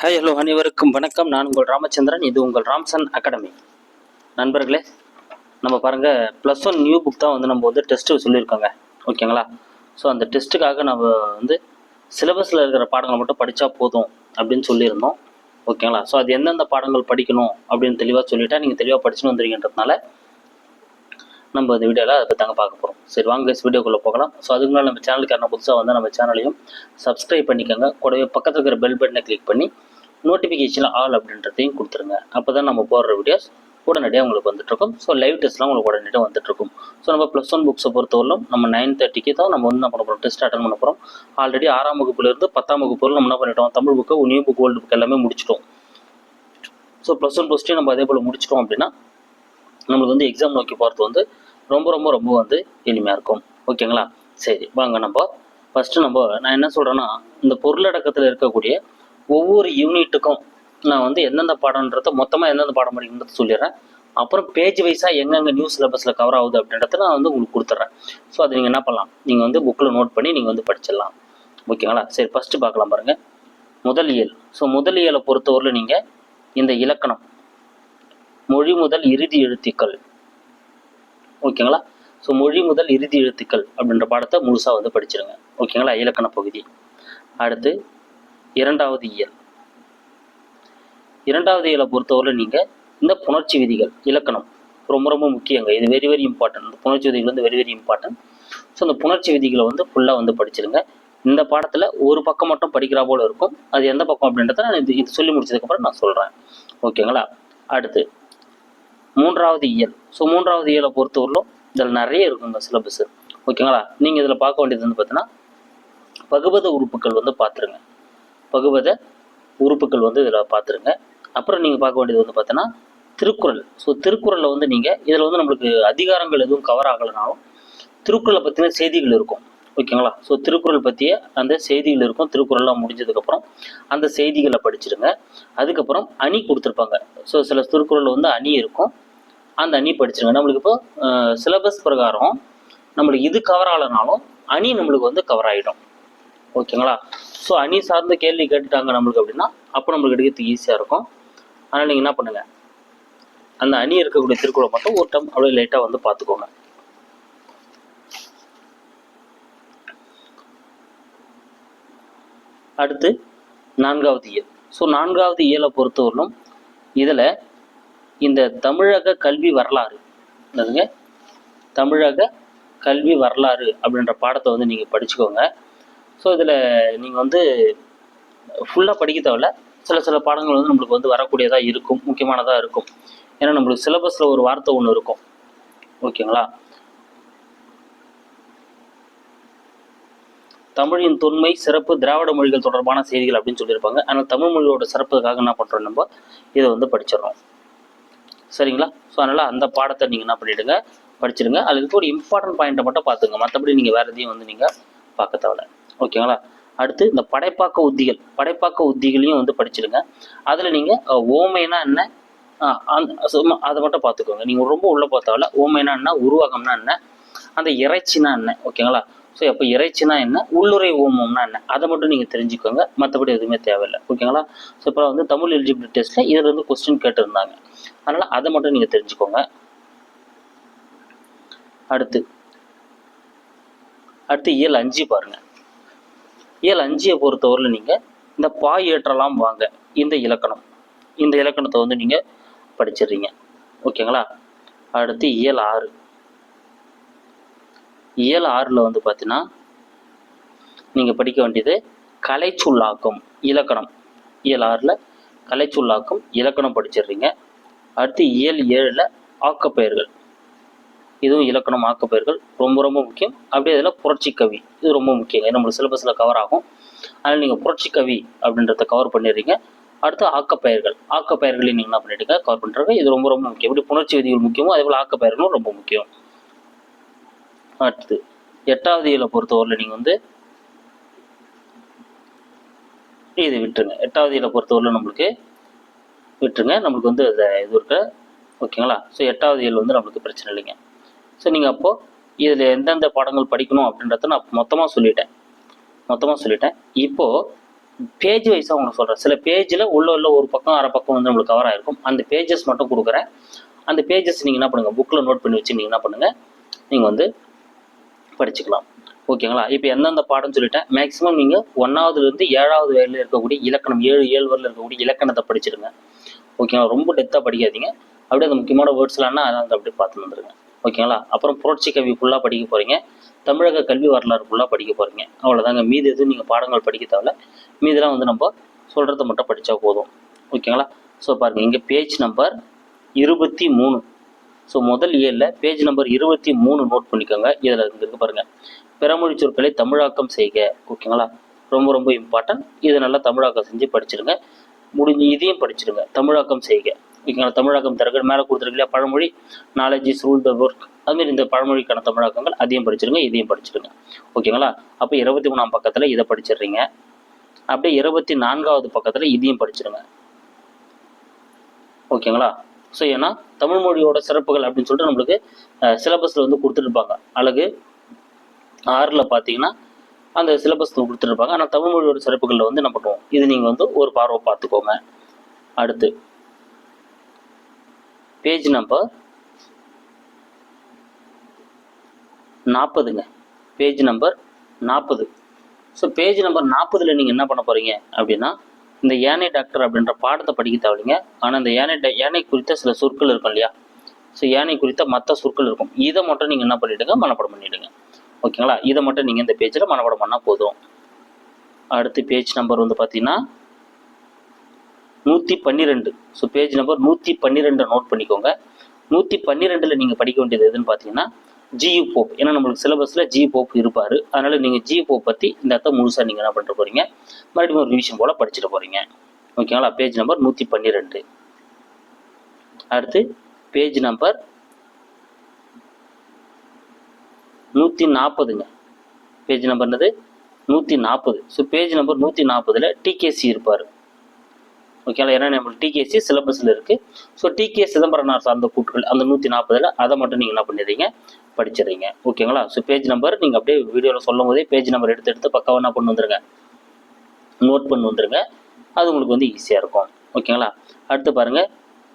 Hi hello அனைவருக்கும் வணக்கம். நான் உங்கள் ராமச்சந்திரன். இது உங்கள் ராம்சன் அகாடமி. நண்பர்களே நம்ம பாருங்கள் ப்ளஸ் ஒன் நியூ புக் தான் வந்து நம்ம வந்து டெஸ்ட்டு சொல்லியிருக்கோங்க. ஓகேங்களா? ஸோ அந்த டெஸ்ட்டுக்காக நம்ம வந்து சிலபஸில் இருக்கிற பாடங்களை மட்டும் படித்தா போதும் அப்படின்னு சொல்லியிருந்தோம். ஓகேங்களா? ஸோ அது எந்தெந்த பாடங்கள் படிக்கணும் அப்படின்னு தெளிவாக சொல்லிட்டா நீங்கள் தெளிவாக படிச்சுன்னு வந்துருக்கின்றதுனால நம்ம இந்த வீடியோவில் அதை பற்றி தாங்க பார்க்க போகிறோம் சரி வாங்க வீடியோக்குள்ளே போகலாம். ஸோ அதுக்கு முன்னாடி நம்ம சேனலுக்கு என்ன புதுசாக வந்து நம்ம சேனலையும் சப்ஸ்கிரைப் பண்ணிக்கோங்க. கூடவே பக்கத்தில் இருக்கிற பெல் பட்டனை கிளிக் பண்ணி நோட்டிஃபிகேஷன் ஆல் அப்படின்றதையும் கொடுத்துருங்க. அப்போ தான் நம்ம போடுற வீடியோஸ் உடனடியாக உங்களுக்கு வந்துட்டுருக்கும் ஸோ லைவ் டெஸ்ட்லாம் உங்களுக்கு உடனடியாக வந்துட்டுருக்கும் ஸோ நம்ம ப்ளஸ் ஒன் புக்ஸை பொறுத்தவரையிலும் நம்ம நைன் தேர்ட்டிக்கு தான் நம்ம வந்து என்ன பண்ண போகிறோம் டெஸ்ட் அட்டன் பண்ண போகிறோம் ஆல்ரெடி ஆறாம் வகுப்புலேருந்து பத்தாம் வகுப்பு நம்ம என்ன பண்ணிட்டோம்? Tamil book new book old book எல்லாமே முடிச்சிட்டோம். So plus one plus two நம்ம அதே போல் முடிச்சிட்டோம் அப்படின்னா நம்மளுக்கு வந்து எக்ஸாம் நோக்கி போகிறது வந்து ரொம்ப ரொம்ப ரொம்ப வந்து எளிமையாக இருக்கும். ஓகேங்களா? சரி வாங்க நம்ம. ஃபஸ்ட்டு நம்ம நான் என்ன சொல்கிறேன்னா இந்த பொருளடக்கத்தில் இருக்கக்கூடிய ஒவ்வொரு யூனிட்டுக்கும் நான் வந்து எந்தெந்த பாடம்ன்றத மொத்தமாக எந்தெந்த பாடம் படிக்கணுன்றத சொல்லிடுறேன். அப்புறம் பேஜ் வைஸாக எங்கெங்கே நியூஸ் சிலபஸில் கவர் ஆகுது அப்படின்றத நான் வந்து உங்களுக்கு கொடுத்துட்றேன். ஸோ அதை நீங்கள் என்ன பண்ணலாம்? நீங்கள் வந்து புக்கில் நோட் பண்ணி நீங்கள் வந்து படிச்சிடலாம். ஓகேங்களா? சரி ஃபஸ்ட்டு பார்க்கலாம் பாருங்கள் முதலியல் ஸோ முதலியலை பொறுத்தவரையில் நீங்கள் இந்த இலக்கணம் மொழி முதல் இறுதி எழுத்துக்கள் ஓகேங்களா? ஸோ மொழி முதல் இறுதி எழுத்துக்கள் அப்படின்ற பாடத்தை முழுசாக வந்து படிச்சிருங்க. ஓகேங்களா? இலக்கண பகுதி. அடுத்து இரண்டாவது இயல். இரண்டாவது இயலை பொறுத்தவரை நீங்கள் இந்த புணர்ச்சி விதிகள் இலக்கணம் ரொம்ப ரொம்ப முக்கியங்க. இது வெரி வெரி இம்பார்ட்டன்ட் இந்த புணர்ச்சி விதிகள் வந்து வெரி வெரி இம்பார்ட்டன்ட் ஸோ அந்த புணர்ச்சி விதிகளை வந்து ஃபுல்லாக வந்து படிச்சிருங்க. இந்த பாடத்தில் ஒரு பக்கம் மட்டும் படிக்கிறா போல இருக்கும். அது எந்த பக்கம் அப்படின்றத நான் இது இது சொல்லி முடிச்சதுக்கப்புறம் நான் சொல்கிறேன் ஓகேங்களா? அடுத்து மூன்றாவது இயல். ஸோ மூன்றாவது இயலை பொறுத்தவரையிலும் இதில் நிறைய இருக்குங்க சிலபஸ் ஓகேங்களா? நீங்கள் இதில் பார்க்க வேண்டியது வந்து பார்த்தீங்கன்னா பகுபத உறுப்புகள் வந்து பார்த்துருங்க. பகுபத உறுப்புகள் வந்து இதில் பார்த்துருங்க. அப்புறம் நீங்கள் பார்க்க வேண்டியது வந்து பார்த்தீங்கன்னா திருக்குறள். ஸோ திருக்குறளில் வந்து நீங்கள் இதில் வந்து நம்மளுக்கு அதிகாரங்கள் எதுவும் கவர் ஆகலைனாலும் திருக்குறளை பற்றின செய்திகள் இருக்கும். ஓகேங்களா? ஸோ திருக்குறள் பற்றிய அந்த செய்திகள் இருக்கும். திருக்குறள்லாம் முடிஞ்சதுக்கப்புறம் அந்த செய்திகளை படிச்சிருங்க. அதுக்கப்புறம் அணி கொடுத்துருப்பாங்க. ஸோ சில திருக்குறள் வந்து அணி இருக்கும். அந்த அணி படிச்சிருங்க நம்மளுக்கு இப்போ சிலபஸ் பிரகாரம் நம்மளுக்கு இது கவர் ஆகலைனாலும் அணி நம்மளுக்கு வந்து கவர் ஆகிடும் ஓகேங்களா? ஸோ அணி சார்ந்த கேள்வி கேட்டுட்டாங்க நம்மளுக்கு அப்படின்னா அப்போ நம்மளுக்கு எடுக்கிறதுக்கு ஈஸியாக இருக்கும். அதனால் நீங்கள் என்ன பண்ணுங்கள் அந்த அணி இருக்கக்கூடிய திருக்குறளை மட்டும் ஒரு டைம் அப்படியே லைட்டாக வந்து பார்த்துக்கோங்க. அடுத்து நான்காவது இயல். ஸோ நான்காவது இயலை பொறுத்தவரையிலும் இதில் இந்த தமிழக கல்வி வரலாறு. என்னதுங்க? தமிழக கல்வி வரலாறு அப்படின்ற பாடத்தை வந்து நீங்கள் படிச்சுக்கோங்க. ஸோ இதில் நீங்கள் வந்து ஃபுல்லாக படிக்க தேவையில்ல. சில சில பாடங்கள் வந்து நம்மளுக்கு வந்து வரக்கூடியதாக இருக்கும் முக்கியமானதாக இருக்கும். ஏன்னா நம்மளுக்கு சிலபஸில் ஒரு வார்த்தை ஒன்று இருக்கும். ஓகேங்களா? தமிழின் தொன்மை சிறப்பு திராவிட மொழிகள் தொடர்பான செய்திகள் அப்படின்னு சொல்லியிருப்பாங்க. ஆனால் தமிழ் மொழியோட சிறப்புக்காக என்ன பண்ணுறோம் நம்ம? இதை வந்து படிச்சிடறோம். சரிங்களா? ஸோ அதனால் அந்த பாடத்தை நீங்கள் என்ன பண்ணிவிடுங்க படிச்சிடுங்க. அதுக்கு ஒரு இம்பார்ட்டன்ட் பாயிண்ட்டை மட்டும் பார்த்துங்க. மற்றபடி நீங்கள் வேறு எதையும் வந்து நீங்கள் பார்க்க தேவையில்ல. ஓகேங்களா அடுத்து இந்த படைப்பாக்க உத்திகள். படைப்பாக்க உத்திகளையும் வந்து படிச்சிடுங்க. அதில் நீங்கள் ஓமைனா என்ன? ஆஹ் சும்மா அதை மட்டும் பார்த்துக்கோங்க. நீங்கள் ரொம்ப உள்ளே பார்த்தாவில் ஓமைனா என்ன? உருவாகம்னா என்ன? அந்த இறைச்சினா என்ன? ஓகேங்களா ஸோ அப்போ இறைச்சினா என்ன? உள்ளுரை ஓமம்னா என்ன? அதை மட்டும் நீங்கள் தெரிஞ்சுக்கோங்க. மற்றபடி எதுவுமே தேவையில்லை. ஓகேங்களா ஸோ இப்போ வந்து தமிழ் எலிஜிபிலிட்டி டெஸ்ட்டில் இதில் வந்து கொஸ்டின் கேட்டிருந்தாங்க. அதனால் அதை மட்டும் நீங்கள் தெரிஞ்சுக்கோங்க. அடுத்து. அடுத்து இயல் அஞ்சு பாருங்க. இயல் அஞ்சியை பொறுத்தவரையில் நீங்கள் இந்த பாய் ஏற்றலாம் வாங்க. இந்த இலக்கணம். இந்த இலக்கணத்தை வந்து நீங்கள் படிச்சிடுறீங்க. ஓகேங்களா அடுத்து இயல் ஆறு. இயல் ஆறில் வந்து பார்த்தீங்கன்னா நீங்கள் படிக்க வேண்டியது கலைச்சொல்லாக்கம் இலக்கணம். இயல் ஆறில் கலைச்சொல்லாக்கம் இலக்கணம் படிச்சிடுறீங்க. அடுத்து இயல் ஏழில் ஆக்கப்பெயர்கள். இதுவும் இலக்கணம் ஆக்கப்பெயர்கள் ரொம்ப ரொம்ப முக்கியம். அப்படியே இதில் புரட்சி கவி இது ரொம்ப முக்கியங்க நம்மளுக்கு சிலபஸில் கவர் ஆகும். அதனால் நீங்கள் புரட்சி கவி அப்படின்றத கவர் பண்ணிடுறீங்க. அடுத்து ஆக்கப்பெயர்கள். ஆக்கப்பெயர்களையும் நீங்கள் என்ன பண்ணிவிடுங்க கவர் பண்ணுறாங்க இது ரொம்ப ரொம்ப முக்கியம். இப்படி புணர்ச்சி விதிகள் முக்கியமோ அதே போல் ஆக்கப்பெயர்களும் ரொம்ப முக்கியம். அடுத்து எட்டாவது இயலை பொறுத்தவரையில் நீங்கள் வந்து இது விட்டுருங்க. எட்டாவது இயலை பொறுத்தவரையில் நம்மளுக்கு விட்டுருங்க. நம்மளுக்கு வந்து அதை இது இருக்க. ஓகேங்களா ஸோ எட்டாவது இயல் வந்து நம்மளுக்கு பிரச்சனை இல்லைங்க. ஸோ நீங்கள் அப்போது இதில் எந்தெந்த பாடங்கள் படிக்கணும் அப்படின்றத நான் மொத்தமாக சொல்லிட்டேன். மொத்தமாக சொல்லிட்டேன். இப்போது பேஜ் வைஸாக உங்களுக்கு சொல்கிறேன் சில பேஜில் உள்ள உள்ள ஒரு பக்கம் அரை பக்கம் வந்து நம்மளுக்கு கவர் ஆகிருக்கும் அந்த பேஜஸ் மட்டும் கொடுக்குறேன். அந்த பேஜஸ் நீங்கள் என்ன பண்ணுங்கள் புக்கில் நோட் பண்ணி வச்சு நீங்கள் என்ன பண்ணுங்கள் நீங்கள் வந்து படிச்சுக்கலாம். ஓகேங்களா? இப்போ எந்தெந்த பாடம்னு சொல்லிட்டேன். மேக்ஸிமம் நீங்கள் ஒன்றாவதுலேருந்து ஏழாவது வரையில் இருக்கக்கூடிய இலக்கணம் ஏழு ஏழு வரையில் இருக்கக்கூடிய இலக்கணத்தை படிச்சிடுங்க. ஓகேங்களா? ரொம்ப டெத்தாக படிக்காதீங்க. அப்படியே அந்த முக்கியமான வேர்ட்ஸ்லாம்னா அதை வந்து அப்படியே பார்த்து வந்துருங்க. ஓகேங்களா? அப்புறம் புரட்சி கல்வி ஃபுல்லாக படிக்க போகிறீங்க தமிழக கல்வி வரலாறு ஃபுல்லாக படிக்க போகிறீங்க அவ்வளோதாங்க மீதி எதுவும் நீங்கள் பாடங்கள் படிக்க தேவையில்ல. மீதெல்லாம் வந்து நம்ம சொல்கிறத மட்டும் படித்தா போதும். ஓகேங்களா? ஸோ பாருங்கள் இங்கே பேஜ் நம்பர் இருபத்தி மூணு. ஸோ முதல் ஏழில் பேஜ் நம்பர் இருபத்தி மூணு நோட் பண்ணிக்கோங்க. இதில் இருக்கு பாருங்கள் பிறமொழி சொற்களை தமிழாக்கம் செய்க. ஓகேங்களா ரொம்ப ரொம்ப இம்பார்ட்டன்ட் இதை நல்லா தமிழாக்கம் செஞ்சு படிச்சிருங்க. முடிஞ்சு இதையும் படிச்சிருங்க. தமிழாக்கம் செய்க. ஓகேங்களா தமிழாக்கம் தரகு மேலே கொடுத்துருக்கு இல்லையா? பழமொழி knowledge is rule the work அதுமாரி இந்த பழமொழிக்கான தமிழாக்கங்கள் அதையும் படிச்சிருங்க இதையும் படிச்சிடுங்க ஓகேங்களா அப்போ இருபத்தி மூணாம் பக்கத்தில் இதை படிச்சிடுறீங்க. அப்படியே இருபத்தி நான்காவது பக்கத்தில் இதையும் படிச்சிடுங்க ஓகேங்களா ஸோ ஏன்னா தமிழ் மொழியோட சிறப்புகள் அப்படின்னு சொல்லிட்டு நம்மளுக்கு சிலபஸில் வந்து கொடுத்துருப்பாங்க அழகு ஆறில் பார்த்தீங்கன்னா அந்த சிலபஸ் கொடுத்துருப்பாங்க ஆனால் தமிழ் மொழியோட சிறப்புகளில் வந்து என்ன பண்ணுவோம் இது நீங்கள் வந்து ஒரு பார்வை பார்த்துக்கோங்க. அடுத்து பேஜ் நம்பர் நாற்பதுங்க. பேஜ் நம்பர் நாற்பது. ஸோ பேஜ் நம்பர் நாற்பதில் நீங்கள் என்ன பண்ண போகிறீங்க அப்படின்னா இந்த யானை டாக்டர் அப்படின்ற பாடத்தை படிக்க தேவையில்லைங்க. ஆனால் இந்த யானை டா- யானை குறித்த சில சொற்கள் இருக்கும் இல்லையா? ஸோ யானை குறித்த மற்ற சொற்கள் இருக்கும். இதை மட்டும் நீங்கள் என்ன பண்ணிவிடுங்க மனப்பாடம் பண்ணிவிடுங்க ஓகேங்களா? இதை மட்டும் நீங்கள் இந்த பேஜில் மனப்பாடம் பண்ணால் போதும். அடுத்து பேஜ் நம்பர் வந்து பார்த்தீங்கன்னா நூற்றி பன்னிரெண்டு. ஸோ பேஜ் நம்பர் நூற்றி பன்னிரெண்டை நோட் பண்ணிக்கோங்க. நூற்றி பன்னிரெண்டில் நீங்கள் படிக்க வேண்டியது எதுன்னு பார்த்தீங்கன்னா ஜியு போப் ஏன்னா நம்மளுக்கு சிலபஸில் ஜி போப் இருப்பார். அதனால் நீங்கள் ஜி போப் பற்றி இந்த இடத்த முழுசாக நீங்கள் என்ன பண்ணிட்டு போகிறீங்க மறுபடியும் ஒரு ரிவிஷன் போல் படிச்சுட்டு போகிறீங்க ஓகேங்களா பேஜ் நம்பர் நூற்றி பன்னிரெண்டு. அடுத்து பேஜ் நம்பர் நூற்றி நாற்பதுங்க பேஜ் நம்பர் என்னது? நூற்றி நாற்பது ஸோ பேஜ் நம்பர் நூற்றி நாற்பதில் டிகேசி இருப்பார். ஓகேங்களா ஏன்னா நம்மளுக்கு டிகேசி சிலபஸில் இருக்குது ஸோ டிகே சிதம்பரனார் சார்ந்த கூற்றுகள் அந்த நூற்றி நாற்பதில் அதை மட்டும் நீங்கள் என்ன பண்ணிடுறீங்க? படிச்சிடுறீங்க. ஓகேங்களா ஸோ பேஜ் நம்பர் நீங்கள் அப்படியே வீடியோவில் சொல்லும் போதே பேஜ் நம்பர் எடுத்து எடுத்து பக்காவாக என்ன பண்ணி வந்துருங்க? நோட் பண்ணி வந்துருங்க. அது உங்களுக்கு வந்து ஈஸியாக இருக்கும். ஓகேங்களா அடுத்து பாருங்கள்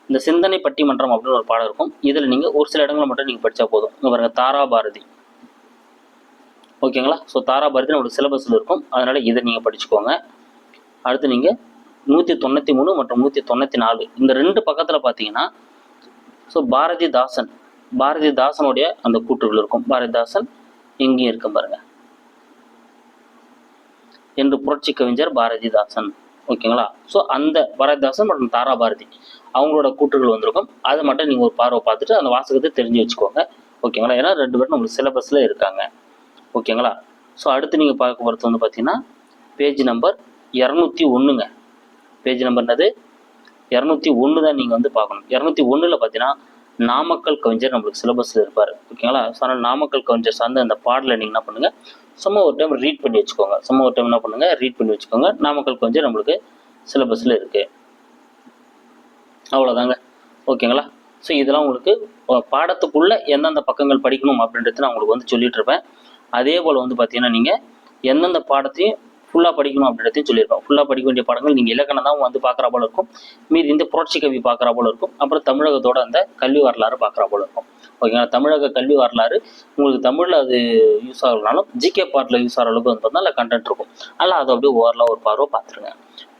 இந்த சிந்தனை பட்டிமன்றம் அப்படின்னு ஒரு பாடம் இருக்கும். இதில் நீங்கள் ஒரு சில இடங்களை மட்டும் நீங்கள் படித்தா போதும். இங்கே பாருங்கள் தாராபாரதி. ஓகேங்களா ஸோ தாராபாரதி நம்மளுக்கு சிலபஸில் இருக்கும். அதனால் இதை நீங்கள் படிச்சுக்கோங்க. அடுத்து நீங்கள் நூற்றி தொண்ணூற்றி மூணு மற்றும் நூற்றி தொண்ணூற்றி நாலு. இந்த ரெண்டு பக்கத்தில் பார்த்தீங்கன்னா ஸோ பாரதிதாசன் பாரதிதாசனுடைய அந்த கூற்றுகள் இருக்கும். பாரதிதாசன் எங்கேயும் இருக்கும் பாருங்க. என்று புரட்சி கவிஞர் பாரதிதாசன். ஓகேங்களா? ஸோ அந்த பாரதிதாசன் மற்றும் தாரா பாரதி அவங்களோட கூற்றுகள் வந்திருக்கும். அதை மட்டும் நீங்கள் ஒரு பார்வை பார்த்துட்டு அந்த வாசகத்தை தெரிஞ்சு வச்சுக்கோங்க. ஓகேங்களா? ஏன்னா ரெண்டு பேரும் நம்மளுக்கு சிலபஸில் இருக்காங்க. ஓகேங்களா? ஸோ அடுத்து நீங்கள் பார்க்க போகிறது வந்து பார்த்தீங்கன்னா பேஜ் நம்பர் இரநூத்தி ஒன்றுங்க பேஜ் நம்பர் என்னது? இரநூத்தி ஒன்று தான் நீங்கள் வந்து பார்க்கணும். இரநூத்தி ஒன்றில் பார்த்தீங்கன்னா நாமக்கல் கவிஞர் நம்மளுக்கு சிலபஸில் இருப்பார். ஓகேங்களா? ஸோ அதனால் நாமக்கல் கவிஞர் சார்ந்த அந்த பாடலை நீங்கள் என்ன பண்ணுங்கள் சும்மா ஒரு டைம் ரீட் பண்ணி வச்சுக்கோங்க. சும்மா ஒரு டைம் என்ன பண்ணுங்கள் ரீட் பண்ணி வச்சுக்கோங்க. நாமக்கல் கவிஞர் நம்மளுக்கு சிலபஸில் இருக்குது அவ்வளோதாங்க ஓகேங்களா? ஸோ இதெல்லாம் உங்களுக்கு பாடத்துக்குள்ளே எந்தெந்த பக்கங்கள் படிக்கணும் அப்படின்றது நான் உங்களுக்கு வந்து சொல்லிட்டு இருப்பேன். அதே போல் வந்து பார்த்தீங்கன்னா நீங்கள் எந்தெந்த பாடத்தையும் ஃபுல்லாக படிக்கணும் அப்படின்றதையும் சொல்லியிருப்பேன் ஃபுல்லாக படிக்க வேண்டிய பாடங்கள் நீங்கள் இலக்கணம் தான் வந்து பார்க்குற போல இருக்கும். மீதி இந்த புரட்சி கவி பார்க்குற போல இருக்கும். அப்புறம் தமிழகத்தோட அந்த கல்வி வரலாறு பார்க்குற போல இருக்கும். ஓகேங்களா தமிழக கல்வி வரலாறு உங்களுக்கு தமிழில் அது யூஸ் ஆகலனாலும் ஜிகே பார்ட்டில் யூஸ் ஆகிற அளவுக்கு வந்து பார்த்தா அதில் கண்டென்ட் இருக்கும். அதில் அதை அப்படியே ஓரலாக ஒரு பார்வை பார்த்துருங்க.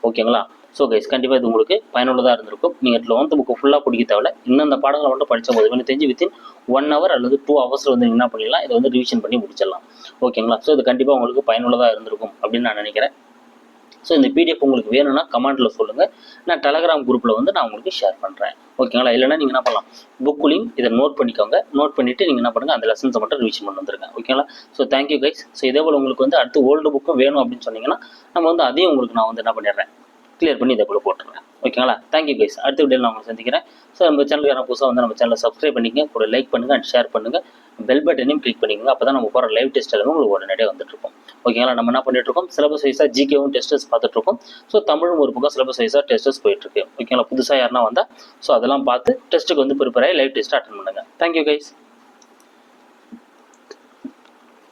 ஓகேங்களா ஸோ கைஸ் கண்டிப்பாக இது உங்களுக்கு பயனுள்ளதாக இருந்திருக்கும். நீங்கள் லெவன்த்து புக்கு ஃபுல்லாக படிக்க தேவையில்ல. இந்தந்த பாடங்களை மட்டும் படித்த போது எனக்கு தெரிஞ்சு வித்தின் ஒன் ஹவர் அல்லது டூ ஹவர்ஸில் வந்து என்ன பண்ணிடலாம்? இதை வந்து ரிவிஷன் பண்ணி முடிச்சிடலாம். ஓகேங்களா ஸோ இது கண்டிப்பாக உங்களுக்கு பயனுள்ளதாக இருந்திருக்கும் அப்படின்னு நான் நினைக்கிறேன். ஸோ இந்த பிடிஎஃப் உங்களுக்கு வேணும்னா கமெண்ட்டில் சொல்லுங்கள் நான் டெலகிராம் குரூப்பில் வந்து நான் உங்களுக்கு ஷேர் பண்ணுறேன் ஓகேங்களா இல்லைன்னா நீங்கள் என்ன பண்ணலாம்? புக்குலையும் இதை நோட் பண்ணிக்கோங்க. நோட் பண்ணிவிட்டு நீங்கள் என்ன பண்ணுங்கள் அந்த லெசன்ஸை மட்டும் ரிவிஷன் பண்ணி வந்துருங்க. ஓகேங்களா ஸோ தேங்க்யூ கைஸ் ஸோ இதே போல் உங்களுக்கு வந்து அடுத்து ஓல்டு புக்கும் வேணும் அப்படின்னு சொன்னீங்கன்னா நம்ம வந்து அதையும் உங்களுக்கு நான் வந்து என்ன பண்ணிடுறேன்? கிளியர் பண்ணி இதை போல போட்டுருங்க. ஓகேங்களா? தேங்க்யூ கைஸ் அடுத்த வீடியோவில் நான் உங்களை சந்திக்கிறேன். ஸோ நம்ம சேனலுக்கு யாரும் புதுசாக வந்து நம்ம சேனலை சப்ஸ்கிரைப் பண்ணிக்கங்க. கூட லைக் பண்ணுங்கள் அண்ட் ஷேர் பண்ணுங்கள் பெல் பட்டனையும் கிளிக் பண்ணிக்கோங்க. அப்போ தான் நம்ம போகிற லைவ் டெஸ்ட் எல்லாமே உங்களுக்கு உடனடியாக வந்துட்டுருக்கும். ஓகேங்களா? நம்ம என்ன பண்ணிட்டு இருக்கோம் சிலபஸ் வைஸாக ஜிகேவும் டெஸ்டர்ஸ் பார்த்துட்ருக்கோம் ஸோ தமிழும் ஒரு பக்கம் சிலபஸ் வைஸாக டெஸ்டர்ஸ் போயிட்டுருக்கு. ஓகேங்களா? புதுசாக யாருன்னா வந்தால் ஸோ அதெல்லாம் பார்த்து டெஸ்ட்டுக்கு வந்து ப்ரிப்பேர் ஆகி லைவ் டெஸ்ட்டை அட்டன் பண்ணுங்கள் தேங்க்யூ கைஸ்